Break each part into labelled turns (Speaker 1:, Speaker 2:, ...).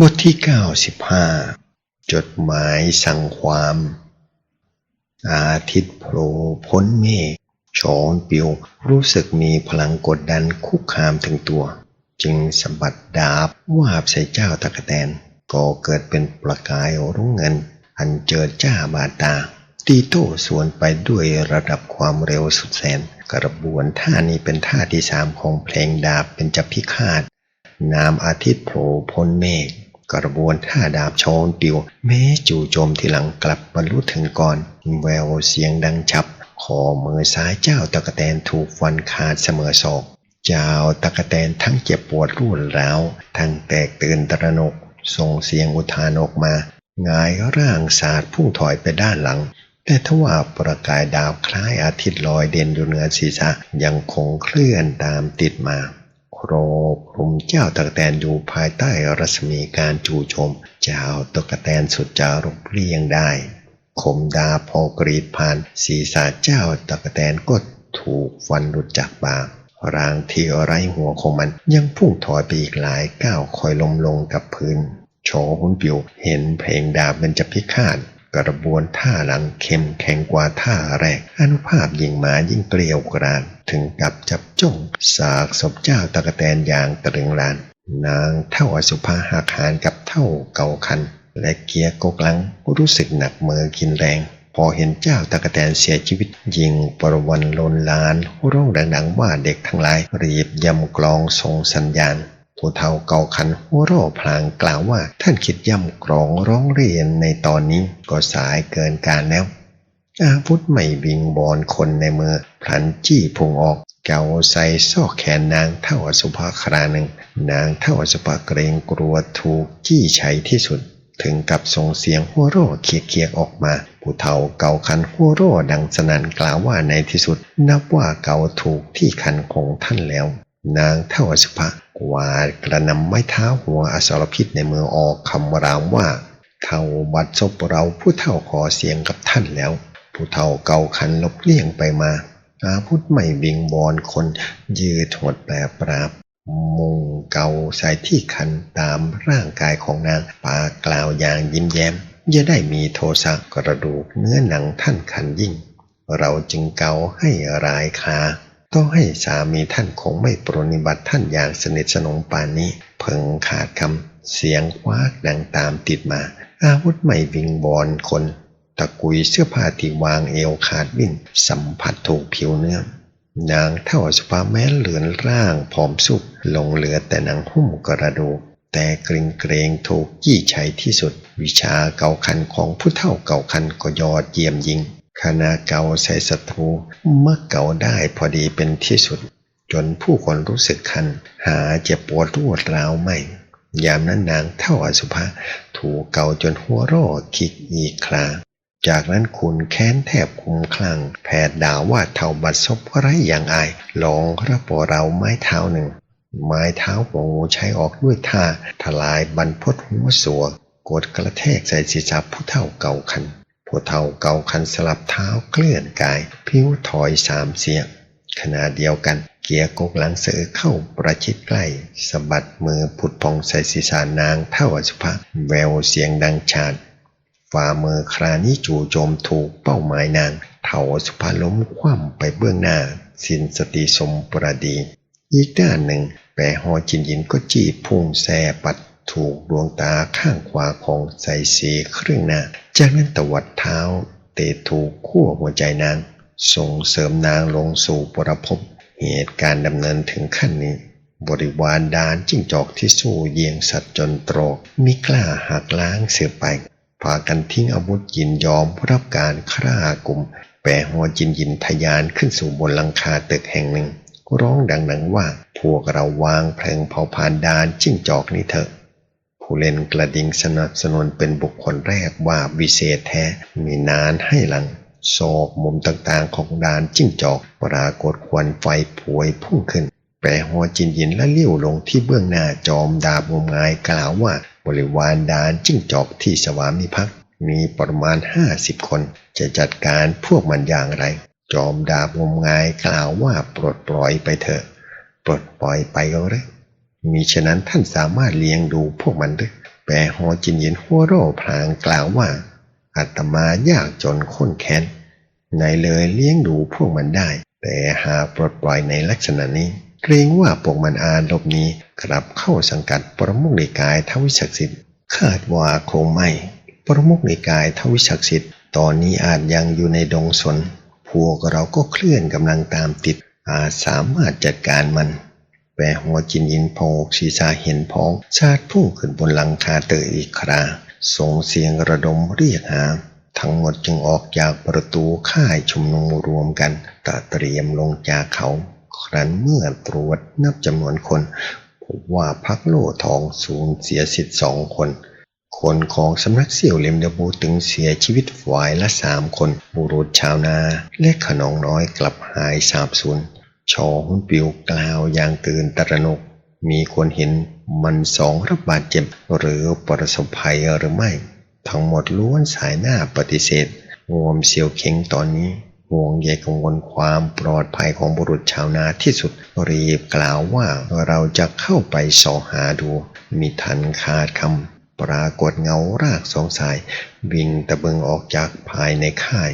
Speaker 1: บทที่ 95 จดหมายสั่งความ อาทิตย์โผล่พ้นเมฆโฉนปิวรู้สึกมีพลังกดดันคุกคามถึงตัว จึงสะบัดดาบวาบใส่เจ้าตะกะแตนก็เกิดเป็นประกายรุ่งเงิน อันเจิดจ้าบาดตา ตีโต้สวนไปด้วยระดับความเร็วสุดแสน กระบวนท่านี้เป็นท่าที่สามของเพลงดาบเป็นจับพิฆาตนามอาทิตย์โผล่พ้นเมฆ กระบวนท่าดาบโชนปิว แม้จู่โจมที่หลังกลับบรรลุถึงก่อนแววเสียงดังฉับคอมือซ้ายเจ้าตะกะแตนถูกฟันขาดเสมอศอก เจ้าตะกะแตนทั้งเจ็บปวดรวดร้าว ทั้งแตกตื่นตระหนก ส่งเสียงอุทานออกมางายร่างสาดพุ่งถอยไปด้านหลัง แต่ทว่าประกายดาวคล้ายอาทิตย์ลอยเด่นอยู่เหนือศีรษะยังคงเคลื่อนตามติดมา ครบคลุมเจ้าตะกแตนอยู่ภายใต้รัศมีการจู่โจมเจ้าตะกแตนสุดจารุเรียงได้คมดาพอกรีดผ่านศีรษะเจ้าตะกแตนก็ถูกฟันหลุดจากปากร่างที่ไร้หัวของมันยังพุ่งถอยไปอีกหลายก้าวคอยลมลงกับพื้นโชหุนปิวเห็นเพลงดาบมันจะพิฆาต กระบวนท่าหลังเข้มแข็งกว่าท่าแรก อนุภาพยิ่งมายิ่งเกลียวกราดถึงกับจับจ้องสากศพเจ้าตะกะแตนอย่างตรึงลาน นางเท่าอสุภาหักหานกับเท่าเก่าคัน และเกียร์กกลังรู้สึกหนักมือกินแรง พอเห็นเจ้าตะกะแตนเสียชีวิต ยิงประวันลนลานร้องดังๆว่าเด็กทั้งหลายรีบยำกลองส่งสัญญาณ ผู้เฒ่าเก่าคันหัวร่อพลางกล่าวว่าท่านคิดย่ำกรองร้องเรียนในตอนนี้ก็สายเกินการแล้ว อาวุธไม่วิงบอลคนในมือพลันจี้พุงออก เกาใส่ซอกแขนนางเท่าอสุภาคราหนึ่ง นางเท่าอสุภาเกรงกลัวถูกจี้ใช้ที่สุด ถึงกับส่งเสียงหัวโร่เคียกๆออกมาผู้เฒ่าเกาคันหัวโร่ดังสนั่นกล่าวว่าในที่สุด นับว่าเกาถูกที่คันของท่านแล้ว นางเท่าอสุภา วาดกระนำไม้เท้าหัวอสรพิษในมือออกคำรามว่า เท่าบัดซบเราผู้เท่าขอเสียงกับท่านแล้ว ผู้เท่าเกาคันลบเลี่ยงไปมา อาพุธไม่บิงบอนคนยืดหดแปรปราบมุงเกาใส่ที่คันตามร่างกายของนางปากกล่าวอย่างยิ้มแย้มอย่าได้มีโทสะกระดูกเนื้อหนังท่านคันยิ่ง เราจึงเกาให้รายคา ต้องให้สามีท่านคงไม่ปรนนิบัติท่านอย่างสนิทสนมปานนี้ เพิ่งขาดคำเสียงควากดังตามติดมา อาวุธไม่วิงบอลคน ตะกุยเสื้อผ้าที่วางเอวขาดวิ่นสัมผัสถูกผิวเนื้อนางเท่าสภาแม้เหลือนร่างผอมสุกลงเหลือแต่หนังหุ้มกระดูกแต่เกรงเกรงถูกยี่ใช้ที่สุด วิชาเก่าคันของผู้เท่าเก่าคันก็ยอดเยี่ยมยิง คณะเกาใส่ศัตรูเมื่อเกาได้พอดีเป็นที่สุด จนผู้คนรู้สึกคัน หาเจ็บปวดรวดร้าวไม่ ยามนั้นนางเท่าอสุภะถูกเกาจนหัวโรดคิกอีกคราจากนั้นคุณแค้นแทบคุมคลั่งแผดด่าว่าเท่าบัดซบไรอย่างอายลองรับปเราไม้เท้าหนึ่ง ไม้เท้าหัวงูใช้ออกด้วยท่าทลายบรรพตหัวสัวกดกระแทกใส่ศีรษะผู้เท่าเก่าคัน ผู้เท่าเก่าคันสลับเท้าเคลื่อนกาย พิ้วถอยสามเสียงขณะเดียวกัน เกียร์กกหลังเสือเข้าประชิดใกล้สะบัดมือผุดพองใส่ศีรษะนางเท่าอสุภะแววเสียงดังชาดฝ่ามือครานี้จู่โจมถูกเป้าหมายนางเท่าอสุภะล้มคว่ำไปเบื้องหน้า สินสติสมประดี อีกด้านหนึ่งแปรหอจินยินก็จี้พุ่งแส่ปัดถูกดวงตาข้างขวาของใส่สีเครึ่องหน้า จากนั้นตวัดเท้าเตะถูกขั้วหัวใจนาง ส่งเสริมนางลงสู่ปรภพเหตุการณ์ดำเนินถึงขั้นนี้ บริวารดานจิ้งจอกที่สู้เยียงสัตว์จนตรอกมิกล้าหักล้างเสือไปพากันทิ้งอาวุธยินยอมรับการฆ่ากลุ่มแปรหัวจินยินทะยานขึ้นสู่บนหลังคาตึกแห่งหนึ่ง ร้องดังๆว่า พวกเราวางเพลิงเผาผ่านดานจิ้งจอกนี้เถอะ ผู้เล่นกระดิ่งสนับสนุนเป็นบุคคลแรกว่าวิเศษแท้มีนานให้หลังซอกมุมต่างๆของดานจิ้งจอก ปรากฏควันไฟพวยพุ่งขึ้น แปรหัวจินยินและเลี้ยวลงที่เบื้องหน้าจอมดาบงมงายกล่าวว่า บริวารดานจิ้งจอกที่สวามิภักดิ์มีประมาณห้าสิบคน จะจัดการพวกมันอย่างไร จอมดาบงมงายกล่าวว่าปลดปล่อยไปเถอะ ปลดปล่อยไปก็เลย มีฉะนั้นท่านสามารถเลี้ยงดูพวกมันหรือแปรหอจินเยินหัวโร่พลางกล่าวว่าอาตมายากจนข้นแค้นในเลยเลี้ยงดูพวกมันได้ แต่หาปลดปล่อยในลักษณะนี้ เกรงว่าพวกมันอาลบนี้กลับเข้าสังกัดประมุขนิกายทวิศักดิ์สิทธิ์คาดว่าคงไม่ ประมุขนิกายทวิศักดิ์สิทธิ์ตอนนี้อาจยังอยู่ในดงสน พวกเราก็เคลื่อนกำลังตามติดอาจสามารถจัดการมัน แปรหัวจินยินโพกศีรษะเห็นพ้องชาติพุ่งขึ้นบนหลังคาเตออีกคราส่งเสียงระดมเรียกหา ทั้งหมดจึงออกจากประตูค่ายชุมนุมรวมกันตะเตรียมลงจากเขา ครั้นเมื่อตรวจนับจำนวนคนพบว่าพักโลทองสูญเสียสิทธิ์สองคน คนของสำนักเสี่ยวเหลียมเดบูตึงเสียชีวิตฝ่ายละสามคน บุรุษชาวนา และขนองน้อยกลับหายสาบสูญ ชอหุนปิวกล่าวอย่างตื่นตระหนก มีคนเห็นมันสองรับบาดเจ็บหรือประสบภัยหรือไม่ ทั้งหมดล้วนสายหน้าปฏิเสธงวมเซียวเข็งตอนนี้ห่วงใยกังวลความปลอดภัยของบุรุษชาวนาที่สุดรีบกล่าวว่าเราจะเข้าไปสอหาดู มีทันขาดคำปรากฏเงารากสองสาย วิ่งตะเบิงออกจากภายในค่าย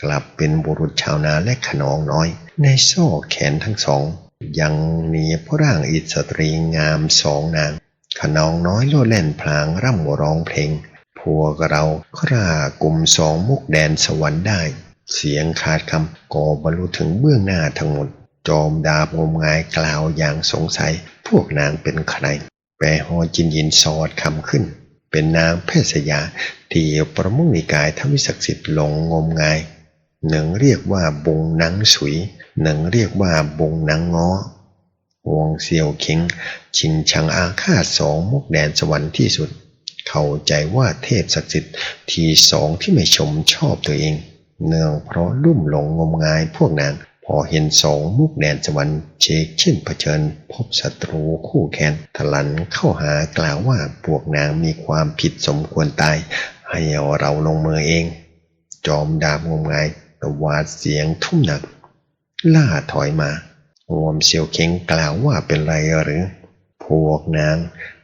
Speaker 1: กลับเป็นบุรุษชาวนาและขนองน้อย ในโซ่แขนทั้งสอง ยังมีพระร่างอิสตรีงามสองนางขนองน้อยโลดแล่นพลางร่ำร้องเพลง พวกเราครากลุ่มสองมุกแดนสวรรค์ได้ เสียงขาดคำก็บรรลุถึงเบื้องหน้าทั้งหมด จอมดาบงมงายกล่าวอย่างสงสัย พวกนางเป็นใคร แปรฮอจินยินสอดคำขึ้น เป็นนางแพทย์สยา ที่ประมุขนิกายทวิศักดิ์สิทธิ์หลงงมงาย หนึ่งเรียกว่าบงนังสุย หนึ่งเรียกว่าบงนังง้อวงเซียวคิงชิงชังอาฆาตสองมุกแดนสวรรค์ที่สุด เข้าใจว่าเทพศักดิ์สิทธิ์ทีสองที่ไม่ชมชอบตัวเอง เนื่องเพราะลุ่มหลงงมงายพวกนางพอเห็นสองมุกแดนสวรรค์เชกเช่นเผชิญ พบศัตรูคู่แค้นทลันเข้าหากล่าวว่าพวกนางมีความผิดสมควรตาย ให้เราลงมือเอง จอมดาบงมงายตวาดเสียงทุ่มหนัก ล่าถอยมาโอมเซียวเข็งกล่าวว่าเป็นไรหรือ พวกนาง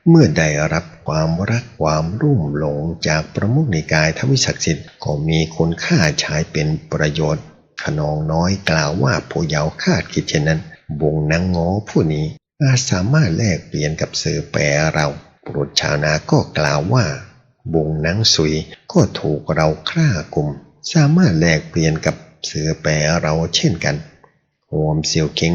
Speaker 1: เมื่อได้รับความรักความรุ่มหลงจากประมุขนิกายทวิศักดิ์สิทธิ์ก็มีคุณค่าใช้เป็นประโยชน์ ขนองน้อยกล่าวว่าผู้เยาว์คาดคิดเช่นนั้นวงนางง้อผู้นี้อาจสามารถแลกเปลี่ยนกับสื่อแปรเราบุรุษชาวนาก็กล่าวว่าวงนางสุยก็ถูกเราฆ่ากลุ่ม สามารถแลกเปลี่ยนกับเสือแปรเราเช่นกัน โฮมเซียวคิง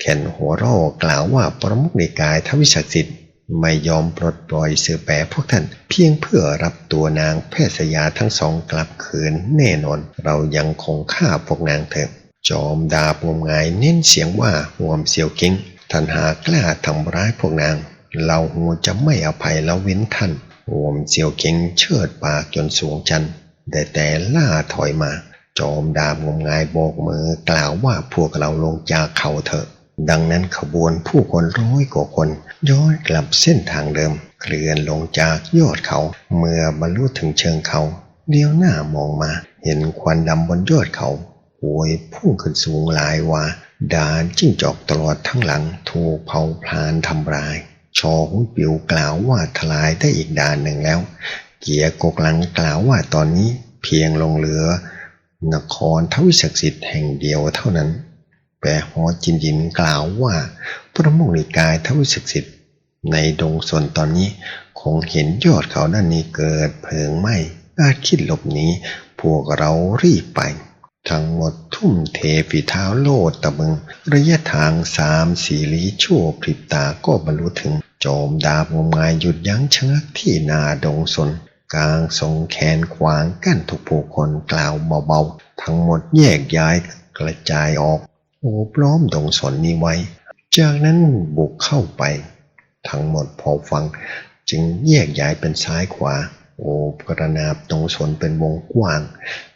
Speaker 1: แขนหัวร่อกล่าวว่าประมุขนิกายทวิศักดิ์สิทธิ์ไม่ยอมปลดปล่อยเสือแปรพวกท่าน เพียงเพื่อรับตัวนางแพทย์สยาทั้งสองกลับคืนแน่นอน เรายังคงฆ่าพวกนางเถอะ จอมดาบงมงายเน้นเสียงว่าห่วมเซียวคิงท่านหากล้าทำร้ายพวกนาง เราหัวจะไม่อภัยแล้วเว้นท่านห่วมเซียวคิงเชิดปากจนสูงชันแต่แต่ล่าถอยมา จอมดาบงมงายโบกมือกล่าวว่าพวกเราลงจากเขาเถอะ ดังนั้นขบวนผู้คนร้อยกว่าคน ย้อนกลับเส้นทางเดิม เคลื่อนลงจากยอดเขา เมื่อบรรลุถึงเชิงเขาเลี้ยวหน้ามองมา เห็นควันดำบนยอดเขาโวยพุ่งขึ้นสูงหลายว่าดานจิ้งจอกตลอดทั้งหลังถูกเผาพลานทำลาย ชอหุนปิวกล่าวว่าทลายได้อีกด่านหนึ่งแล้ว เกียร์กกลังกล่าวว่าตอนนี้เพียงลงเหลือ นครทวิศักดิ์สิทธิ์แห่งเดียวเท่านั้น แปรหอจินยินกล่าวว่า พระมกนิกายทวิศักดิ์สิทธิ์ในดงสนตอนนี้คงเห็นยอดเขาด้านนี้เกิดเพลิงไหม้อาจคิดหลบหนีพวกเรารีบไป ทั้งหมดทุ่มเทฝีเท้าโลดตะบึง ระยะทางสามสี่ลี้ชั่วพริบตาก็บรรลุถึง โจมดาบงมงายหยุดยั้งชะงักที่นาดงสน กลางทรงแขนขวางกั้นทุกผู้คนกล่าวเบาๆ ทั้งหมดแยกย้ายกระจายออก โอบล้อมดงสนนี้ไว้ จากนั้นบุกเข้าไป ทั้งหมดพอฟัง จึงแยกย้ายเป็นซ้ายขวา โอบกระนาบตรงสนเป็นวงกว้าง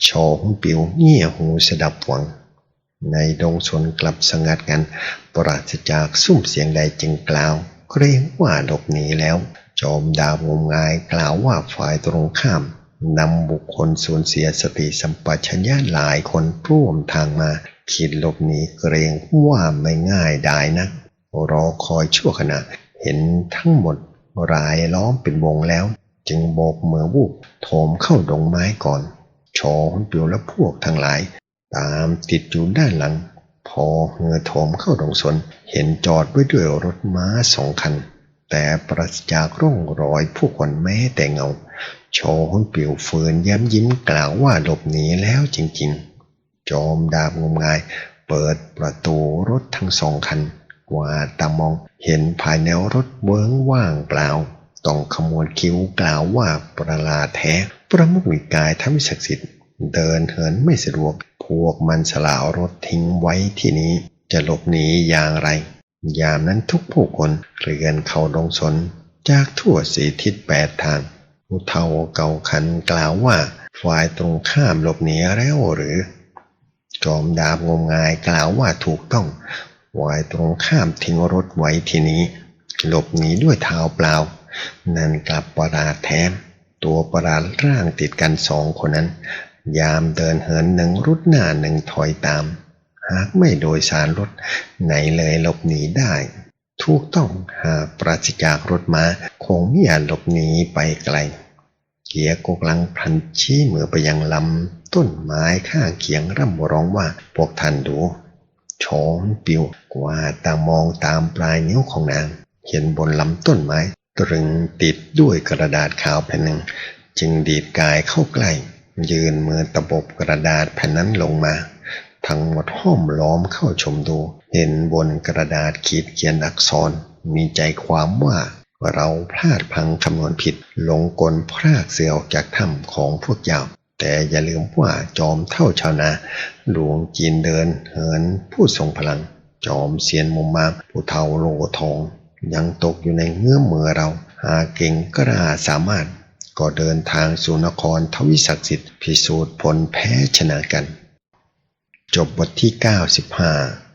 Speaker 1: ชอหุนปิวเงี่ยหูสดับฟัง ในดงสนกลับสงัดกัน ปราศจากซุ้มเสียงใดจึงกล่าวเกรงว่าหลบหนีแล้ว จอมดาวงมงายกล่าวว่าฝ่ายตรงข้ามนำบุคคลสูญเสียสติสัมปชัญญะหลายคนร่วมทางมาคิดหลบหนีเกรงว่าไม่ง่ายได้นะรอคอยชั่วขณะ เห็นทั้งหมดรายล้อมเป็นวงแล้ว จึงโบกมือวูบโถมเข้าดงไม้ก่อนชอหุนปิวและพวกทั้งหลาย ตามติดอยู่ด้านหลัง พอเหือโถมเข้าดงสน เห็นจอดไว้ด้วยรถม้าสองคัน แต่ปราศจากร่องรอยผู้คนแม้แต่เงา โชหุนปิวเฟืนย้ำยิ้มกล่าวว่าหลบหนีแล้วจริงๆ จอมดาบงมงาย เปิดประตูรถทั้งสองคัน กว่าตามองเห็นภายในรถเวิ้งว่างเปล่า ต้องขมวดคิ้วกล่าวว่าประหลาดแท้พระมุขมีกายทำศักดิ์สิทธิ์เดินเหินไม่สะดวก พวกมันสลาวรถทิ้งไว้ที่นี้จะหลบหนีอย่างไร ยามนั้นทุกผู้คนเรือนเขาดงสน จากทั่วสีทิศแปดทางผู้เฒ่าเก่าขันกล่าวว่าฝ่ายตรงข้ามหลบหนีแล้วหรือ จอมดาบงมงายกล่าวว่าถูกต้องฝ่ายตรงข้ามทิ้งรถไว้ที่นี้ หลบหนีด้วยเท้าเปล่า นั่นกลับประหลาดแท้ตัวประหลาดร่างติดกันสองคนนั้น ยามเดินเหินหนึ่งรุดหน้าหนึ่งถอยตาม หากไม่โดยสารรถไหนเลยหลบหนีได้ ถูกต้องหากปราศจากรถมาคงไม่อาจหลบหนีไปไกล เกียกกลังพันชี้มือไปยังลำต้นไม้ข้างเคียงร่ำร้องว่าพวกท่านดูโฉนปิวกว่าตามองตามปลายนิ้วของนาง เห็นบนลำต้นไม้ ตรึงติดด้วยกระดาษขาวแผ่นหนึ่ง จึงดีดกายเข้าใกล้ ยืนมือตะบบกระดาษแผ่นนั้นลงมา ทั้งหมดห้อมล้อมเข้าชมดู เห็นบนกระดาษขีดเขียนอักษร มีใจความว่าเราพลาดพังคำนวณผิดหลงกลพรากเสือออกจากถ้ำของพวกเจ้า แต่อย่าลืมว่าจอมเท่าชาวนาหลวงจีนเดิน เหินผู้ทรงพลัง จอมเสียนมุมมามผู้เท่าโลทอง ยังตกอยู่ในเงื้อมมือเรา หาเก่งกล้าสามารถ ก็เดินทางสู่นครทวิศักดิ์สิทธิ์พิสูจน์ผลแพ้ชนะกัน จบบทที่ 95